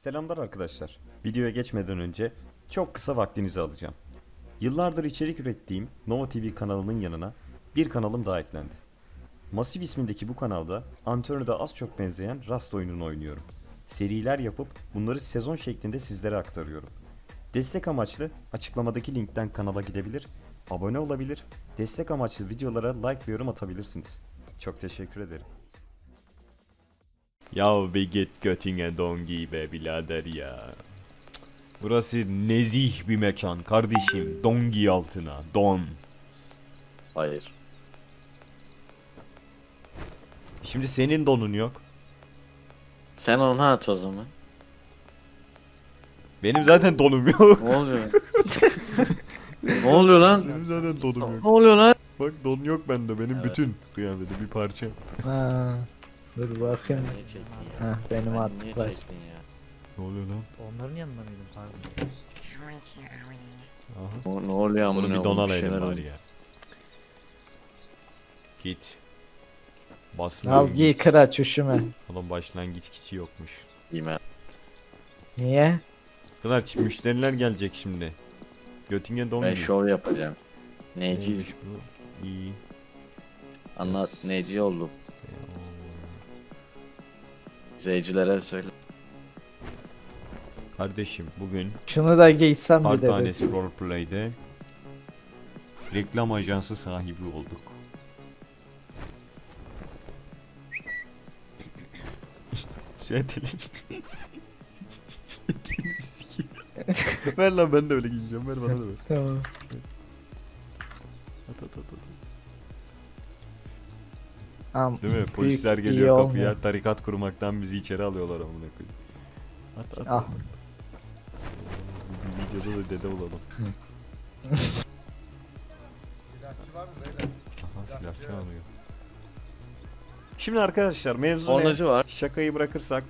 Selamlar arkadaşlar. Videoya geçmeden önce çok kısa vaktinizi alacağım. Yıllardır içerik ürettiğim Nova TV kanalının yanına bir kanalım daha eklendi. Masif ismindeki bu kanalda Antonio'da az çok benzeyen Rust oyununu oynuyorum. Seriler yapıp bunları sezon şeklinde sizlere aktarıyorum. Destek amaçlı açıklamadaki linkten kanala gidebilir, abone olabilir, destek amaçlı videolara like ve yorum atabilirsiniz. Çok teşekkür ederim. Ya bir git götüne don giy be birader ya. Burası nezih bir mekan kardeşim. Don giy altına. Don. Hayır. Şimdi senin donun yok. Sen onu at o zaman. Benim zaten donum yok. Ne oluyor? ne oluyor lan? Benim zaten donum yok. Ne oluyor lan? Bak don yok bende. Benim Evet. bütün kıyafeti bir parça. Ha. Dur bakayım. Niye çektin ya? Ha benim Ben niye artık var. çektin ya? Ne oluyor lan? Onların yanında mıydın pardon? Aha. O, ne oluyor amına Bunu bir koyayım? donalayalım şeyler bari ya. Git. Basın. Al giy kıraç üşüme. Oğlum başlangıç kişi yokmuş. Giyme. Niye? Kıraç müşteriler gelecek şimdi. Göttingen don Ben giy. şov yapacağım. Neciyiz? Neymiş bu? İyi. Anlat neci oldum. İzleyicilere söyle. Kardeşim bugün Şunu da giysem bir de. roleplay'de reklam ajansı sahibi olduk. Sikeyim. ver lan ben de öyle giyeceğim. Ver bana da ver. Tamam. At at at at. Am, Değil mi? büyük Polisler iyi geliyor kapıya olmuyor. tarikat kurmaktan bizi içeri alıyorlar amına koyayım. At at. Ah. Videoda da dede olalım. Aha silahçı alıyor. Şimdi arkadaşlar mevzu ne? Kornacı var. Şakayı bırakırsak.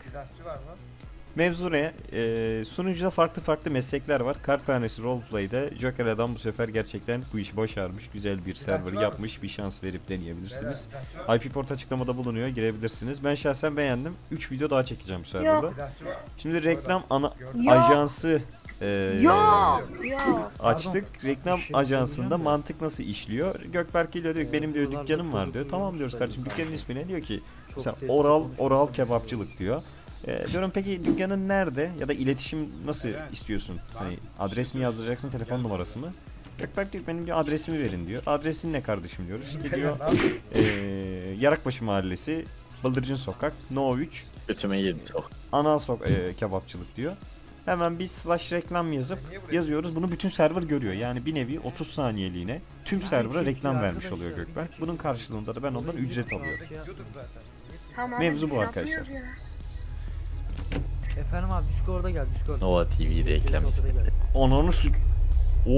Mevzu ne? Ee, sunucuda farklı farklı meslekler var. Kart tanesi roleplay'de Joker adam bu sefer gerçekten bu işi başarmış. Güzel bir server yapmış. Bir şans verip deneyebilirsiniz. IP port açıklamada bulunuyor. Girebilirsiniz. Ben şahsen beğendim. 3 video daha çekeceğim bu serverda. Şimdi reklam ana Yok. ajansı Yok. Yok. açtık. Reklam ajansında mantık nasıl işliyor? Gökberk geliyor diyor ki benim diyor dükkanım var diyor. Tamam diyoruz kardeşim dükkanın ismi ne? Diyor ki mesela oral oral kebapçılık diyor. Ee, diyorum peki dükkanın nerede ya da iletişim nasıl istiyorsun? Hani adres mi yazdıracaksın telefon numarası mı? Gökberk diyor benim diyor adresimi verin diyor. Adresin ne kardeşim diyoruz. İşte diyor ee, Yarakbaşı Mahallesi Bıldırcın Sokak No 3 Götüme girdi çok. ana sok ee, kebapçılık diyor. Hemen bir slash reklam yazıp yazıyoruz. Bunu bütün server görüyor. Yani bir nevi 30 saniyeliğine tüm server'a reklam vermiş oluyor Gökberk. Bunun karşılığında da ben ondan ücret alıyorum. Tamam. Mevzu bu arkadaşlar. yapıyoruz ya? Efendim abi Discord'a gel Discord'a. Nova TV reklam hizmeti. Ananı sük... Oo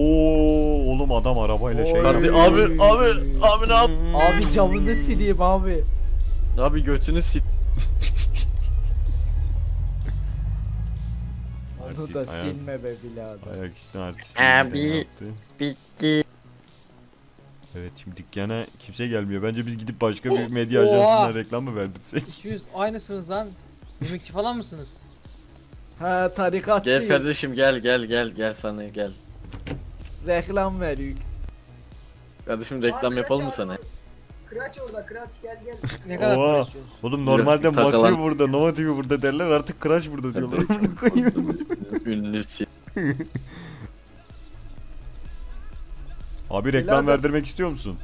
oğlum adam arabayla şey. Kardi yapıyor. abi abi abi ne yap? Abi camını sileyim abi. Abi götünü sil. Onu Artist, da ayak- silme be birader. Ayak üstü artist. Abi. Bitti. Evet şimdi dükkana kimse gelmiyor. Bence biz gidip başka bir medya ajansına reklam mı verdirsek? 200 aynısınız lan. Yemekçi falan mısınız? Ha tarikatçıyız. Gel kardeşim gel gel gel gel sana gel. Reklam veriyor. Kardeşim reklam yapalım mı sana? Kıraç orada kıraç gel gel. Ne kadar Oha. istiyorsunuz? Oğlum normalde Takılan- Masif burada, Nova TV burada derler artık Crash burada diyorlar. Amına koyayım. Ünlü sil. Abi reklam Birader. verdirmek istiyor musun?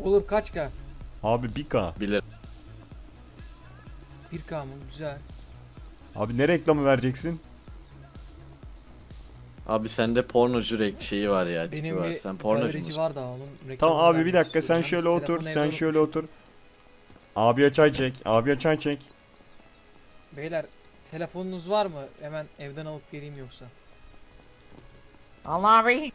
Olur kaç k? Abi 1K. Bilir. 1k mı? Güzel. Abi ne reklamı vereceksin? Abi sende pornocu renk şeyi var ya tipi Benim var. bir Sen pornocu galerici musun? var da onun reklamını Tamam abi bir vermek dakika sen istiyorum. şöyle Yalnız otur, telefonu sen evde şöyle unutmuşum. otur. Abiye çay çek, abiye çay çek. Beyler telefonunuz var mı? Hemen evden alıp geleyim yoksa. Allah abi.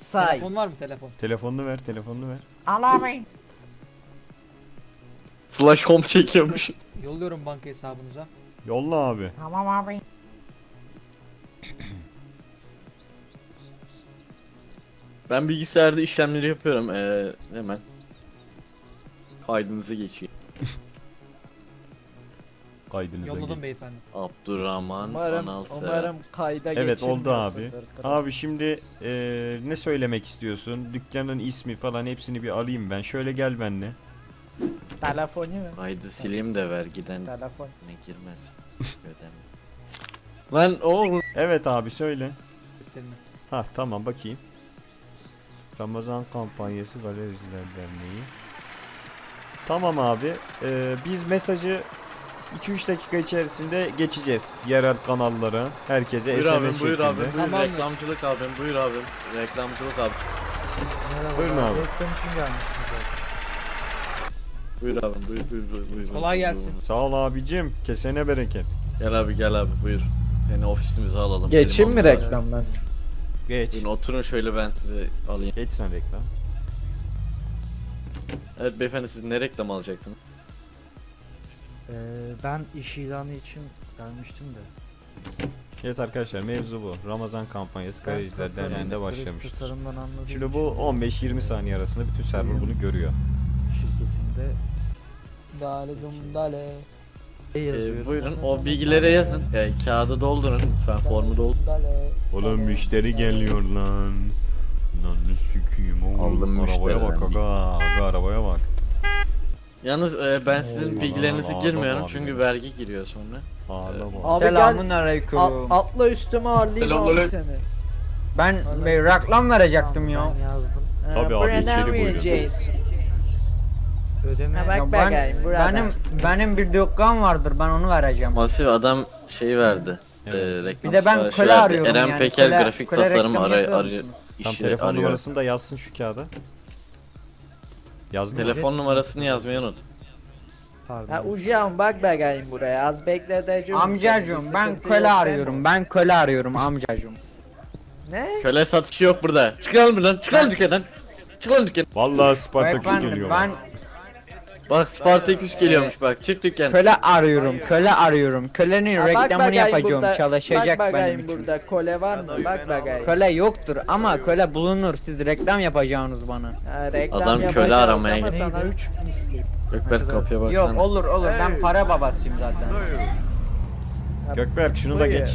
Say. Telefon var mı telefon? Telefonunu ver, telefonunu ver. Allah abi. Slash home çekiyormuş. Yolluyorum banka hesabınıza. Yolla abi. Tamam abi. Ben bilgisayarda işlemleri yapıyorum. Ee, hemen kaydınızı geçeyim. Kaydınıza Yolladım gelin. beyefendi. Abdurrahman Umarım, Analsa. umarım kayda Evet oldu abi. geçirmiyorsundur. Abi şimdi eee, ne söylemek istiyorsun? Dükkanın ismi falan hepsini bir alayım ben. Şöyle gel benimle. Telefonu mu? Haydi sileyim de vergiden Telefon. ne girmez. Ödeme. Lan oğlum. Evet abi söyle. Mi? Ha tamam bakayım. Ramazan kampanyası Galericiler Derneği. Tamam abi. Ee, biz mesajı 2-3 dakika içerisinde geçeceğiz. Yerel kanallara, herkese Buyur SMS abim buyur şeklinde. abim buyur Tamam. reklamcılık abim buyur abim reklamcılık abim Buyurun abi. Buyur abim buyur buyur buyur buyur. Kolay buyur, gelsin. buyur. Sağ ol abicim. Kesene bereket. Gel abi gel abi buyur. Seni ofisimize alalım. Geçeyim mi reklamdan? Geç. Buyurun oturun şöyle ben sizi alayım. Geç sen reklam. Evet beyefendi siz ne reklam alacaktınız? Ee, ben iş ilanı için gelmiştim de. Evet arkadaşlar mevzu bu. Ramazan kampanyası Galericiler tasarım- Derneği'nde başlamıştır. Tasarımdan anladığım Şimdi bu için 15-20 saniye arasında bütün server bunu görüyor. şirketimde Dale dum dale. Ee, buyurun o bilgilere yazın. Ee, kağıdı doldurun lütfen formu doldurun. Dale. Oğlum müşteri geliyor lan. Lan ne süküyüm oğlum. Aldım arabaya bak müşteriden. aga. Aga arabaya bak. Yalnız e, ben sizin Allah bilgilerinizi Allah, girmiyorum Allah çünkü Allah. vergi giriyor sonra. Ağla bak. Abi Selamun gel. aleyküm. At, atla üstüme alayım abi seni. Ben bir reklam verecektim ya. Ben yazdım. Ee, Tabii abi, içeri buyurun. Ödeme Ha, bak Ya ben, burada. benim benim bir dükkan vardır ben onu vereceğim. Masif adam şey verdi. Evet. E, reklam Bir de ben siparişi köle verdi. arıyorum Eren yani. Peker Köle- grafik köle tasarım reklamı arı, yapıyor arı, musunuz? Tam işi telefon arıyor. numarasını da yazsın şu kağıda. Yazdın mı? Telefon numarasını yazmayı unut. pardon. Ha uşağım bak bakayım buraya az bekleteceğim. Amcacığım seni, bir ben sıkıntı köle yok, arıyorum. Ben köle arıyorum amcacığım. Ne? Köle satışı yok burada. Çıkalım buradan. Çıkalım dükkandan. Çıkalım dükkandan. Vallahi Spartaküs Beyefendi geliyor. ben Bak Spartaküs geliyormuş bak. Çık dükkan. köle arıyorum. Köle arıyorum. Kölenin bak reklamını bakayım yapacağım. burada- Çalışacak bak bakayım benim için. burada kole var mı? Bak bakayım. Köle yoktur ama köle bulunur. Siz reklam yapacaksınız bana. Ha, reklam Adam köle yapacağız aramaya ama gidiyor. sana 3 misli. Gökberk kapıya Yok baksana. olur olur ben para babasıyım zaten. Gökberk şunu da geç.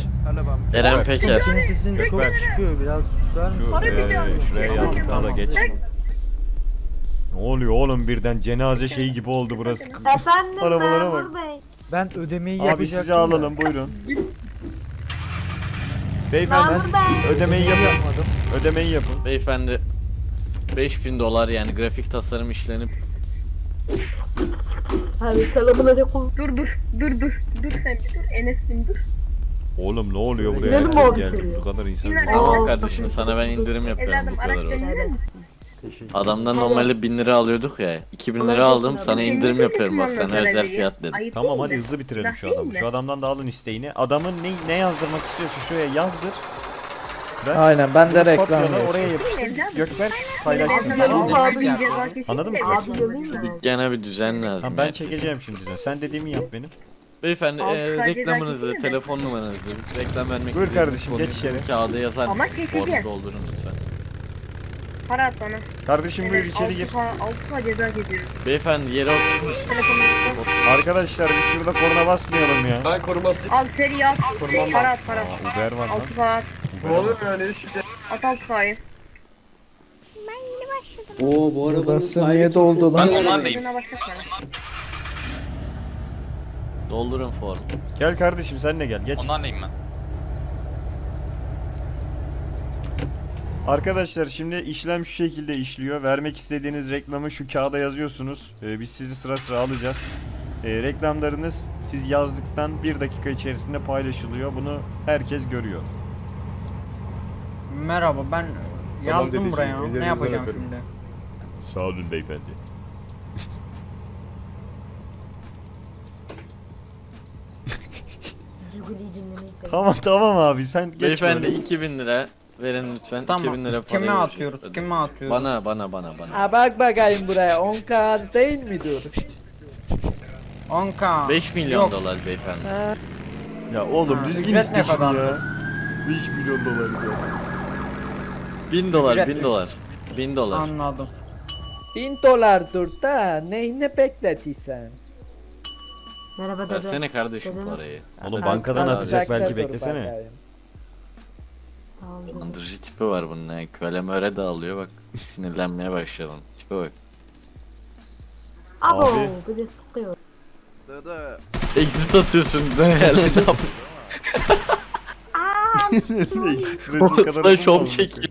Eren Peker. Gökberk. çıkıyor biraz susar Şu, mısın? e, şuraya yaz. Buna da geç. Ne oluyor oğlum birden cenaze şeyi gibi oldu burası. Efendim Arabalara memur bey. Ben ödemeyi Abi yapacaktım sizi da. alalım buyurun. Beyefendi Memur bey. ödemeyi yapın. Yapmadım. Ödemeyi yapın. Beyefendi 5000 dolar yani grafik tasarım işlenip Hadi selamun aleyküm. Dur dur dur dur. Dur sen bir dur. Enes'cim dur. Oğlum ne oluyor buraya? Gidelim Herkes abi geldi. içeriye? Bu kadar insan. Tamam kardeşim sana ben indirim yapıyorum bu Evladım kadar araçtan oldu. iner misin? Adamdan normalde 1000 lira alıyorduk ya. 2000 lira aldım sana indirim yapıyorum bak sana özel fiyat dedim. Ayıp Tamam değil hadi mi? hızlı bitirelim şu değil adamı. mi? Şu adamdan da alın isteğini. Adamın ne ne yazdırmak istiyorsa şuraya yazdır. Ver. Aynen ben de Bunu reklam kopyala, oraya yapıştır. Evladım. Gökberk paylaşsın. Evladım, Tamam mı? abi ceza kesin Anladın mı? de Abi mı? Dükkana bir düzen lazım. Tamam, ben çekeceğim şimdi size. Sen dediğimi yap benim. Beyefendi Altı e, reklamınızı, telefon numaranızı, reklam vermek Buyur kardeşim, geç içeri. Kağıda yazar Ama mısınız? Formu doldurun lütfen. Para at bana. Kardeşim buyur içeri gir. 6 ceza ediyorum. Beyefendi yere oturur musun? Telefonumu Arkadaşlar biz şurada korna basmayalım ya. Al seri at. Para at para. Aa, Uber var lan. 6 para at. Uber'e bak. At al sayı. Oo bu arada Burası niye doldu lan? Gözüne başlat bana. Doldurun formu. Gel kardeşim sen de gel. Geç. Ondan neyim ben? Arkadaşlar şimdi işlem şu şekilde işliyor. Vermek istediğiniz reklamı şu kağıda yazıyorsunuz. Ee, biz sizi sıra sıra alacağız. Ee, reklamlarınız siz yazdıktan bir dakika içerisinde paylaşılıyor. Bunu herkes görüyor. Merhaba ben yazdım buraya. Ne yapacağım şimdi? Sağ olun beyefendi. tamam tamam abi sen geç Beyefendi böyle. 2000 lira verin lütfen. Tamam. 2000 lira para Kime atıyoruz? Kime atıyoruz? Bana bana bana bana. Ha bak bakayım buraya 10 az değil midir? 10k. 5 milyon Yok. dolar beyefendi. Ha, Ya oğlum Ha, düzgün ücret ne kadar? ya. 5 milyon dolar ya. 1000 dolar Ücret 1000 mi? dolar. 1000 dolar. Anladım. 1000 dolardır da neyine bekletiysen? Merhaba dede. Versene kardeşim Dedim. parayı. Oğlum bankadan atacak belki dur beklesene. bakayım. Dede. Andırıcı tipi var bunun ya. Kölem öyle dağılıyor bak. Sinirlenmeye başladım. Tipe bak. Abo Abi. bir de sıkıyor. Exit atıyorsun. Ne geldi ne yap- Sen şov çekiyor.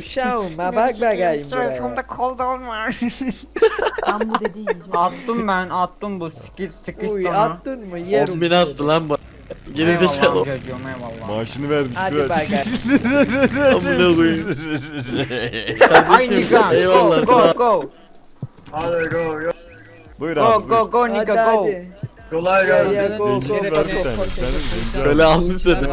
Uşağım ha bak bakayım buraya. Ben bu dedi yiyeceğim. Attım ben attım bu skit skit Uy sana. attın mı yerim. 10 bin attı lan bu. Gerizekalı. Eyvallah amcacığım, eyvallah. Maaşını vermiş. Hadi bırak. bakayım. Amına koyayım. Ay nigga Eyvallah, go sağ go ol. go. Buyur Go abi. go go Hadi nigga go. hadi. Kolay gelsin. Go go Zencisi go var bir tane. go. Bir tane zenci Böyle almış dedim.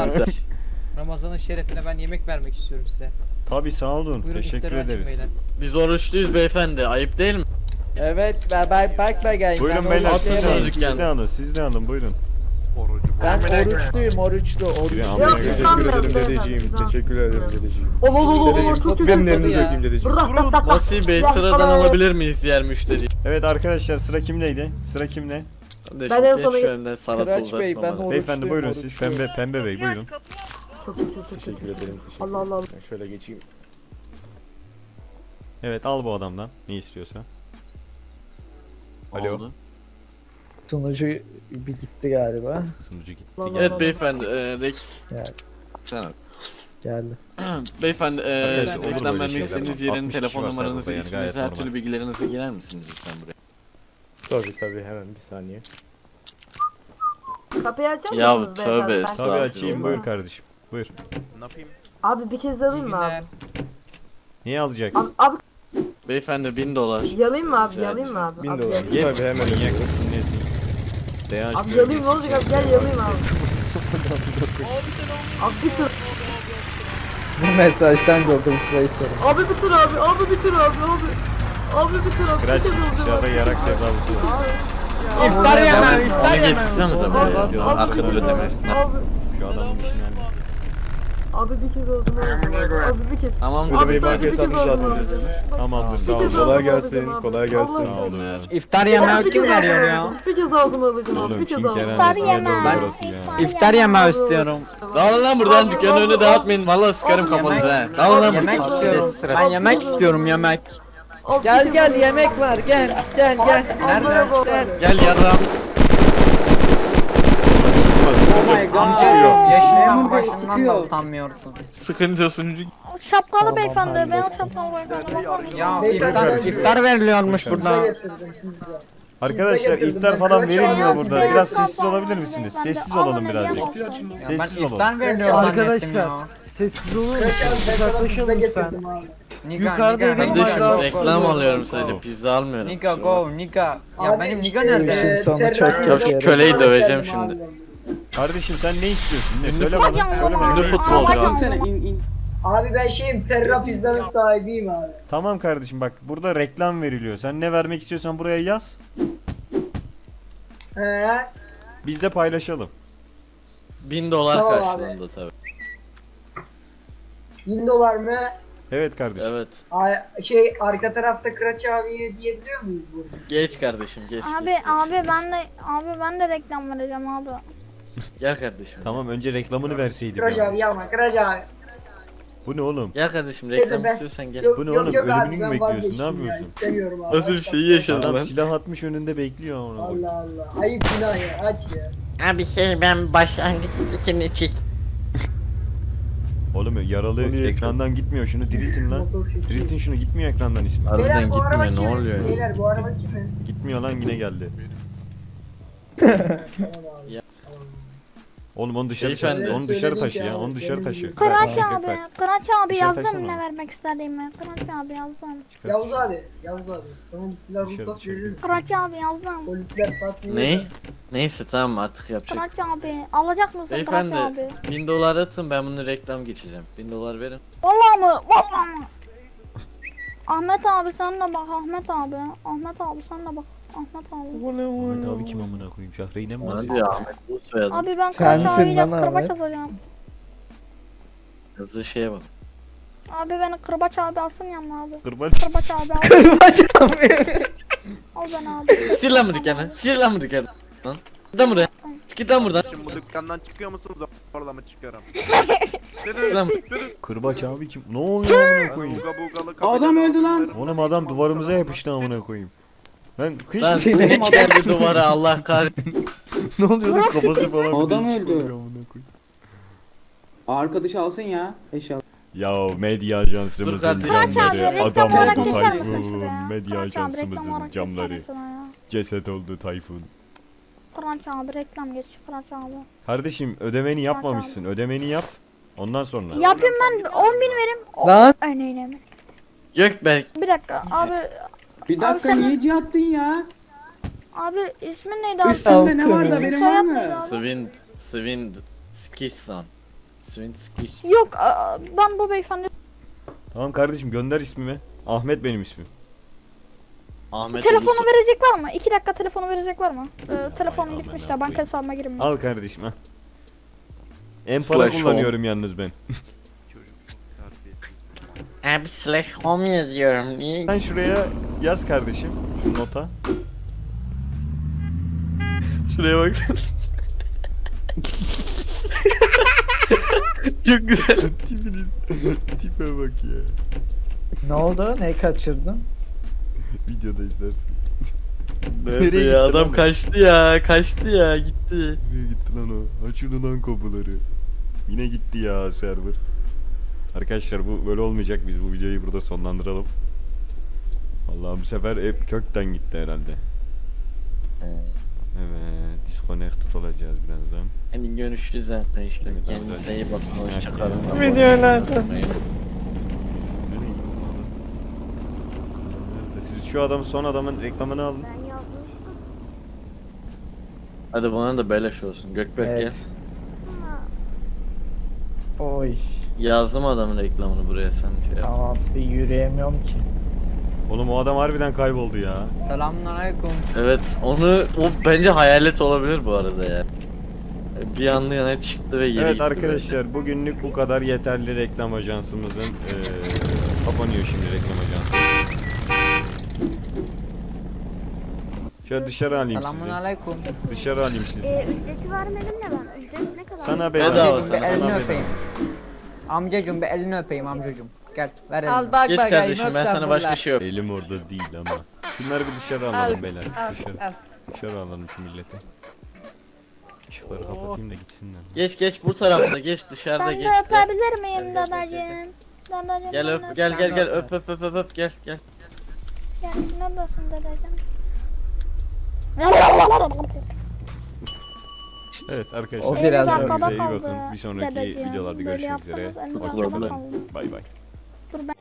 Ramazan'ın şerefine ben yemek vermek istiyorum size. Tabii sağ olun. Buyurun Teşekkür iftarı açın ederiz. beyler. Biz oruçluyuz beyefendi. Ayıp değil mi? Evet bak bak bak bakayım. Buyurun ben beyler siz de alın. Siz de alın. Siz de alın buyurun. Ben oruçluyum oruçlu oruçlu. amına koyayım. Teşekkür ederim dedeciğim. Teşekkür ederim dedeciğim. Ol ol ol ol Dedeciğim çok tut benim elinizi öpeyim dedeciğim. Bırak tak tak tak. Masih Bey sıradan alabilir miyiz diğer müşteri? Evet arkadaşlar sıra kimdeydi? Sıra kimde? Kardeşim Ben en geç şu sanat Kıraç Bey, uzatma ben bana. o- Beyefendi Oruçluyum, buyurun siz oruçluyum. pembe pembe bey buyurun. Teşekkür ederim. Teşekkür Allah Allah. Ben şöyle geçeyim. Evet al bu adamdan ne istiyorsa. Alo. Oldu. Sunucu bir gitti galiba. Sunucu gitti. Allah. Evet beyefendi. E, rek... Gel. Sen Geldi. Beyefendi e, Arkadaşlar, olur reklam böyle vermek şeyler. istediğiniz Bak, yerin 60 kişi telefon var numaranızı, sayfada yani, isminizi, her türlü bilgilerinizi girer misiniz lütfen buraya? Tabii tabii hemen bir saniye. Kapıyı açar Ya mısınız tövbe beyefendi? Ben- Tabii Estağfurullah. açayım buyur kardeşim. Buyur. Abi bir kez alayım mı abi? Niye Abi, alacaksın? abi Beyefendi 1000 dolar. yalayım mı abi? Rica Yalayım mı abi? Bin Abi, dolar. yalayım. Tabii hemen ödüyorum. Nesin? DH Abi yalayım ne olacak abi? Gel yalayım abi. Abi bir tur. Bu mesajdan gördüm şurayı sorun. Abi bir tur abi. Abi bir tur abi. Abi. Abi bir tur abi. Kıraç dışarıda yarak sevdalısı var. İftar yemem Onu iftar yemem. getirsanıza Abi, buraya. abi, Arka ödemesine. Abi. Şu adamın işini. Abi bir kez oldu abi. Bir kez. Tamam Abi Bey ben banka bir kez hesabınızı oldu zaten abi. verirsiniz. Tamamdır sağ Bir olun. Kolay gelsin, kolay gelsin. Sağ olun. İftar Bir yemeği kim veriyor ya? Bir kez aldım alacağım abi. Oğlum Bir kez aldım. Doldu burası ya. İftar yemeği istiyorum. Dağılın lan buradan dükkanın önünü dağıtmayın. Vallahi sıkarım kafanıza he. Dağılın lan Yemek buradan. istiyorum. Ben yemek istiyorum yemek. Bir Gel gel yemek var gel gel gel. Nerede? Gel. Gel yarram. Oh my god. Amca Bey, başından da sıkıyor. utanmıyorsun. Sıkınca sunucu. Şapkalı beyefendi. Beyaz şapkalı beyefendi. Bakar mısın? Ya iftar, iftar veriliyormuş burada. Arkadaşlar iftar falan verilmiyor burada. Biraz sessiz olabilir misiniz? Sessiz olalım birazcık. Ben Sessiz olalım. iftar veriliyor zannettim Arkadaşlar. ya. Sessiz musunuz? Uzaklaşalım lütfen. Niga, Yukarıda niga, Kardeşim go, reklam go, alıyorum go, sadece. Pizza almıyorum. Niga kusura bakma. go, niga. Ya benim niga nerede? çok Ya şu köleyi döveceğim şimdi. Kardeşim sen ne istiyorsun? Ne? Söyle bana. Söyle bana. Ünlü futbolcu abi. Abi ben şeyim Terra Pizza'nın sahibiyim abi. Tamam kardeşim bak burada reklam veriliyor. Sen ne vermek istiyorsan buraya yaz. He. Biz de paylaşalım. 1000 dolar Tamam abi. karşılığında tabii. 1000 dolar mı? Evet kardeşim. Evet. A- şey arka tarafta Kıraç abiye diyebiliyor muyuz burada? Geç kardeşim geç. Abi geç, geç. abi ben de abi ben de reklam vereceğim abi. Gel kardeşim. Tamam önce reklamını verseydik. Kıraç ya. abi yapma Kıraç abi. Bu ne oğlum? Gel kardeşim reklam ben- istiyorsan gel. Yok, Bu ne yok, oğlum? yok Ölümünü mü ben bekliyorsun? vazgeçtim Ne ya, yapıyorsun? istemiyorum abi. Nasıl bir şeyi yaşadın Adam lan? silah atmış önünde bekliyor onu. Allah Allah. Ayıp günah ya aç ya. Abi şey ben başlangıç için çiz. Oğlum yaralı ekrandan gitmiyor. Şunu diriltin lan. Motor. Diriltin şunu gitmiyor ekrandan ismi. Harbiden bu araba gitmiyor ne kimin? oluyor ya? Beyler bu araba kimin? Gitmiyor lan yine geldi. Tamam abi. Oğlum onu dışarı Beyefendi. onu dışarı taşı ya. Onu dışarı taşı. Kıraç abi. Kıraç abi Dışarı yazdım taksana ne vermek istediğimi. Kıraç abi yazdım. Yavuz abi. Yavuz abi. Tamam silah Dışarı, ruhsat dışarı. verir. Kıraç abi yazdım. Polisler basmıyor. Ne? Neyse tamam artık yapacak. Kıraç abi alacak mısın Kıraç Beyefendi abi? 1000 dolar atın ben bunu reklam geçeceğim. 1000 dolar verin. Vallahi mı? Vallahi mı? Ahmet abi sen de bak Ahmet abi. Ahmet abi sen de bak. Ahmet abi. Ahmet abi kim amına koyayım? Şahreyn'e mi Hadi ya Ahmet bu soyadı. Abi ben Sensin Kıraç abiyle lan kırbaç Ahmet. atacağım. Yazı şeye bak. Abi beni kırbaç abi alsın yanına abi. Kırbaç. Kırbaç abi al. Kırbaç abi. Al beni abi. Sil lan bu dükkanı. Sil lan bu dükkanı. Git lan buraya. Git lan buradan. Şimdi bu dükkandan çıkıyor musunuz? Orada mı çıkıyorum? Lan. Kırbaç abi kim? Ne oluyor amına koyayım? Adam öldü lan. Oğlum adam duvarımıza yapıştı amına koyayım. Ben kış Lan seni geldi duvara Allah kahretsin. ne oluyor lan kafası falan bir Adam değişik öldü. oluyor amına koyayım. Arkadaş alsın ya eşya. Ya medya ajansımızın Dur kardeşim. Kıraç abi camları reklam adam olarak oldu geçer misin Tayfun. şuraya? Medya reklam ajansımızın olarak camları ceset oldu Tayfun. Kıraç abi reklam geç Kıraç abi. Kardeşim ödemeni yapmamışsın. Ödemeni yap. Ondan sonra. Yapayım ben 10 bin verim. Lan Örneğin mi? Gökberk. Bir dakika abi Bir dakika sen- niye cihattın ya? abi ismin neydi abi? Üstünde ne var da benim var mı? abi? Swind. Swind. Skishsan. Swind Skish. Yok aa, ben bu beyefendi Tamam kardeşim gönder ismimi. Ahmet benim ismim. Ahmet telefonu Ulusoy. verecek var mı? 2 dakika telefonu verecek var mı? Ee, telefonum aman Allah'ım. de banka hesabıma girmiyor. Al kardeşim ha. En para Slash home. kullanıyorum yalnız ben. Abi slash home yazıyorum. Niye? Sen şuraya yaz kardeşim. Şu nota. Şuraya bak. Çok güzel. Tipinin tipe bak ya. ne oldu? Ne kaçırdın? Videoda izlersin. Nerede Nereye ya adam lan o? kaçtı ya kaçtı ya gitti. Nereye gitti lan o? Aç şunu lan kapıları. Yine gitti ya server. Arkadaşlar bu böyle olmayacak. Biz bu videoyu burada sonlandıralım. Vallahi bu sefer hep kökten gitti herhalde. Evet, disconnected olacağız birazdan. Hadi görüşürüz arkadaşlar. Evet, Kendinize iyi bakın. Hoşçakalın. Videolarda. Siz şu adam son adamın reklamını alın. Hadi bana da beleş olsun. Gökberk Evet. Oy. gel. Yazdım adamın reklamını buraya sen şey yap. Tamam bir yürüyemiyorum ki. Oğlum o adam harbiden kayboldu ya. Selamünaleyküm. Evet onu o bence hayalet olabilir bu arada ya. Bir anda yana çıktı ve geri Evet gitti arkadaşlar bugünlük bu kadar yeterli reklam ajansımızın eee kapanıyor şimdi reklam ajansı. Şöyle dışarı alayım sizi. Selamünaleyküm. Dışarı alayım sizi. Ee, ücreti vermedim de ben. Ücret ne kadar? Sana Bedava bedava. sana, bir elini Sana öpeyim. Amcacım bir elini öpeyim amcacım. Gel ver elini. Al bak Geç bakayım, kardeşim ben öp sen sana başka şey yok. Elim orada değil ama. Şunları bir dışarı alalım beyler. Al, Dışarı. al. Dışarı alalım şu milleti. Işıkları kapatayım da gitsinler. Geç geç bu tarafta geç dışarıda Ben geç. de Gel. öpebilir miyim dadacığım? Dadacığım Gel ben öp gel gel gel öp öp öp öp, öp gel gel. Gel neredesin dadacığım? Evet O arkadaşlar. biraz kendinize arkada iyi bakın. kaldı Bir sonraki dedeciğim. videolarda Böyle görüşmek üzere. Hoşçakalın. kaldı. Bay bay. Dur ben